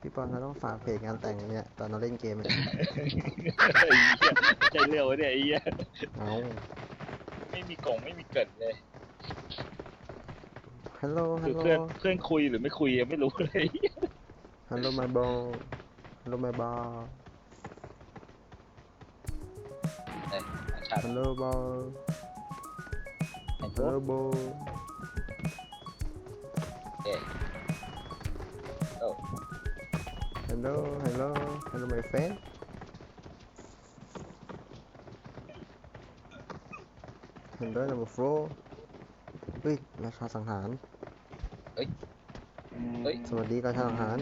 พี่ปอนเราต้องฝากเพจงานแต่งเนี่ยตอนเราเล่นเกมเนี่ยใจเร็วเนี่ยไอ้เหี้ยเอาไม่มีกล่องไม่มีเกิดเลยฮัลโหลฮัคืลอโหลเพื่อนเพื่อนคุยหรือไม่คุยยังไม่รู้เลยฮัลโหลมาบอฮัลโหลมาบอชาติฮัลโหลบอไอ้พฮัลวโหลกบอเอ๊ะโอ้ ฮัลโหลฮัลโหลฮัลโหล my friend ฮัลโหล number four เฮ้ยราชาสังหารเฮ้ยสวัสดีราชาสังหาร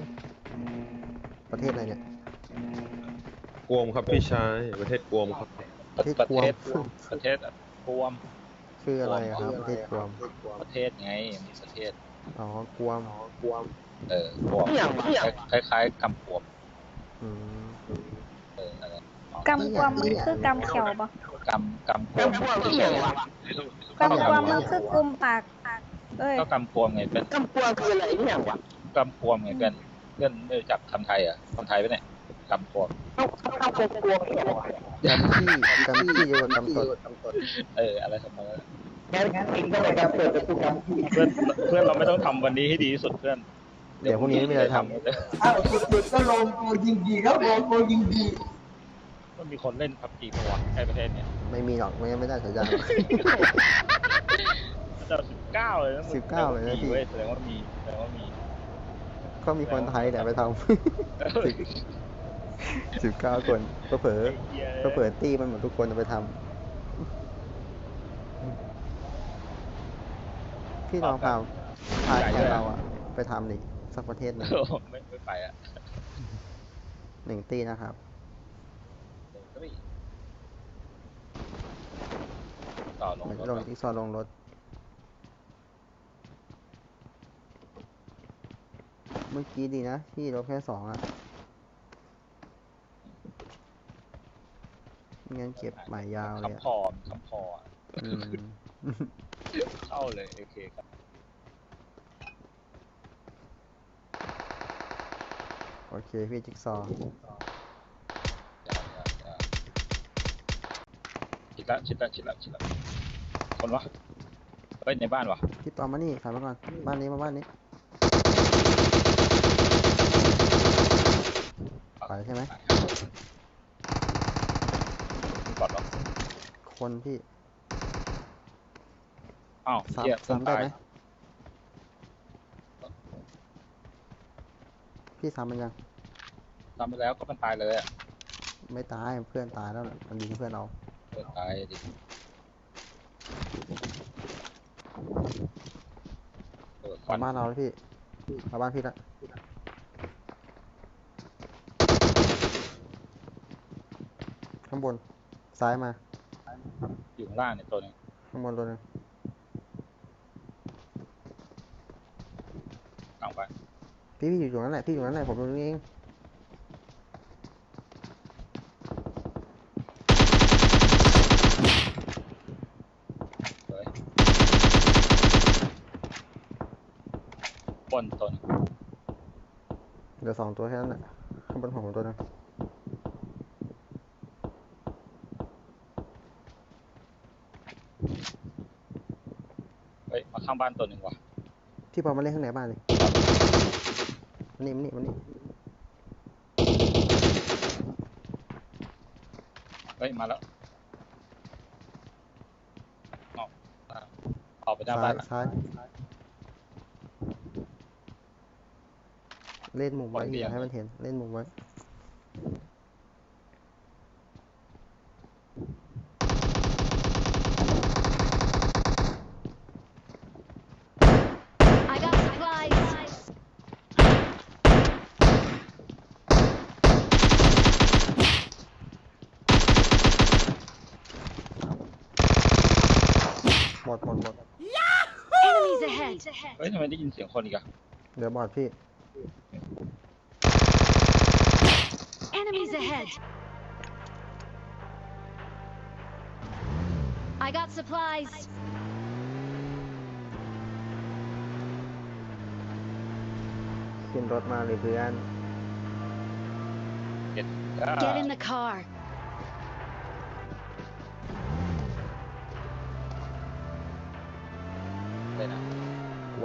ประเทศอะไรเนี่ยกวมครับพี่ชายประเทศกวมครับ ประที่ประกวมเทศประเทศอะกวมชื่ออะไรอะครับประเทศกวมประเทศไงมีประเทศ อ๋อกวม เออกวมคล้ายๆกำกวมอืมเอออะไรกำกวมมันคือกำเขียวปะกำกำกวมเฉยกำกวมมันคือกลุมปากเอ้ยๆก็กำกวมไงเป็นกำกวมคืออะไรเนี่ยวะกำกวมไงเป็นเพื่อนไม่รู้จักคำไทยอะคำไทยปะเนี่ยกำกวมต้องต้องกำกวมเนี่ยวะกำที่กำที่เยอะกว่ากำตดเอออะไรทำนอ งนั้นงั้นงั้นเองก็ไปกำเปิดประตูกำที่เพื่อนเพื่อนเราไม่ต้องทำวันนี้ให้ดีที่สุดเพื่อนเดี๋ยวพรุ่งนี้ไม่มีอะไรทอ้าวสุดๆก็ลงโกยิงดีครับลงโกยิงดีมันมีคนเล่นพับจีปะวะในประเทศเนี่ยำไม่มีหรอกไม่งั้นไม่ได้ฉายาเจ้าสิบเก้าเลยนะมึง19เลยนะพี่ เว้ยแสดงว่ามีแสดงว่ามีก็มีคนไทยแต่ไปทเฮ้ยำสิบเก้าคนก็เผลอไอ้เหี้ยก็เผลอตี้มันหมดทุกคนเอาไปทำ พี่ลองพาพาแกเราอะไปทำดิสักประเทศหนึ่งโอ้โหไม่ไม่ไปอะหนึ่งตี้นะครับเฮ้ยต่อลงรถลงก่อนอีกซอยลงรถ เมื่อกี้ดีนะที่รถแค่สองอะไม่งั้นเก็บหมายยาวเลยอะคำพอมคำพออะอืม เข้าเลยโอเคครับโอเคพี่จิ๊กซอว์ชิดละชิดละชิดละชิดละคนวะเฮ้ยในบ้านวะพี่ตอมมานี่ถอยมาก่อนบ้านนี้มาบ้านนี้ไปใช่ไหมมีก่อนวะคนพี่ อ้าวซ้เหี้ยำซ้ำได้ตายไหมพี่ซ้ำมันยังทำไปแล้วก็มันตายเลยอะไม่ตายเพื่อนตายแล้วน่ะมันยิงเพื่อนเราเกิดตายดิเออควัเอานบ้านเราแล้วพี่เอาบ้านพี่ละข้างบนซ้ายมาอยู่ข้างล่างเนี่ยตัวหนึงข้างบนตัวหนึง กลางไปพี่พี่อยู่ตรงนั้นแหละพี่อยู่ตรงนั้นแหละผมอยู่ตรงนี้เองเลยบนตัวหนึงเหลือสองตัวแค่นั้นแหละข้างบนของผมตัวหนึงเฮ้ยมาข้างบ้านตัวหนึ่งว่ะพี่พอมาเล่นข้างในบ้านเลย มานี่มานี่มานี่เฮ้ย มาแล้วออกอะออกไปหน้าซ้าบ้ายนละซ้ายเล่นมุมไว้บนเตีอยย่างงให้มันเห็นเล่นมุมไว้ I got supplies. หมดหมดหมด Enemies ahead. เฮ้ยทำไมได้ยินเสียงคนอีกอะเดี๋ยวบอดพี่ Enemies ahead. I got supplies. ขึ้นรถมาเลยเพื่อน Get in the car.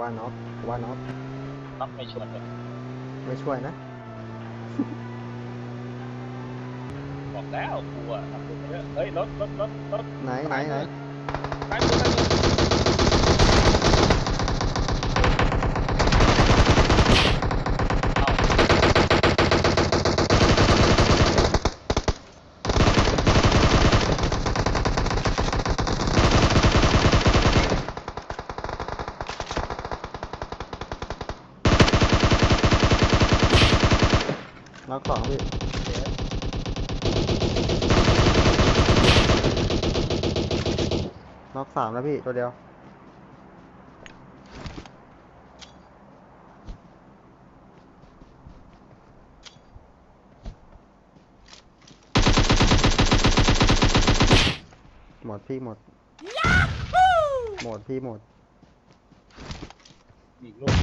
ว่าน็อกว่าน็อกน็อกไม่ชวนเลยไม่ช่วยนะ บอกแล้วกูอะทำบุญไปเยอะเฮ้ยรถรถรถรถไหนไหนไหน ไปมือไปมือ สองพี่น็อกสามแล้วพี่ตัวเดียว หมดพี่หมด หมดพี่หมด อีกลูก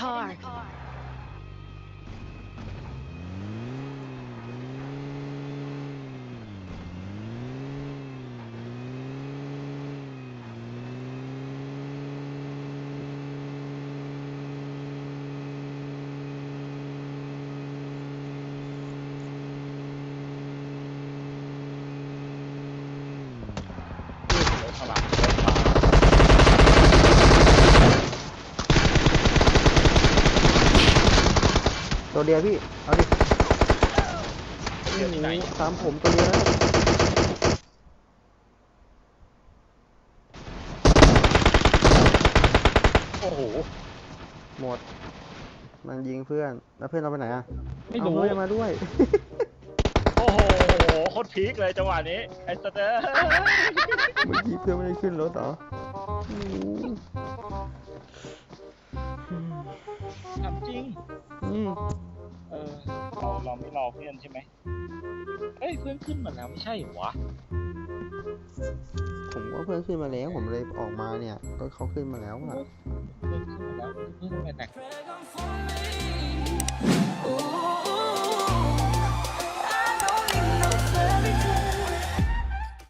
car. รถข้างหลังรถมา ตัวเดียวพี่ เอาดิเที่ยวที่ไหนโอ้โตามผมตัวเดียวนะโอ้โห หมด มันยิงเพื่อน แล้วเพื่อนเราไปไหนอะไม่เอารู้เพื่อนมาด้วย โอ้โหโคตรพีคเลยจังหวะนี้ ไอ้สเตอร์ เมื่อกี้เพื่อนไม่ได้ขึ้นรถเหรอโอ้โหถามจริง อืม เออเราเราไม่รอเพื่อนใช่ไหมเอ้ยเพื่อนขึ้นมาแล้วไม่ใช่เหรอวะผมว่าเพื่อนขึ้นมาแล้ว ผมเลยออกมาเนี่ย ก็เขาขึ้นมาแล้วอะเพื่อนขึ้นมาแล้วเพื่อนทำไมแต่ง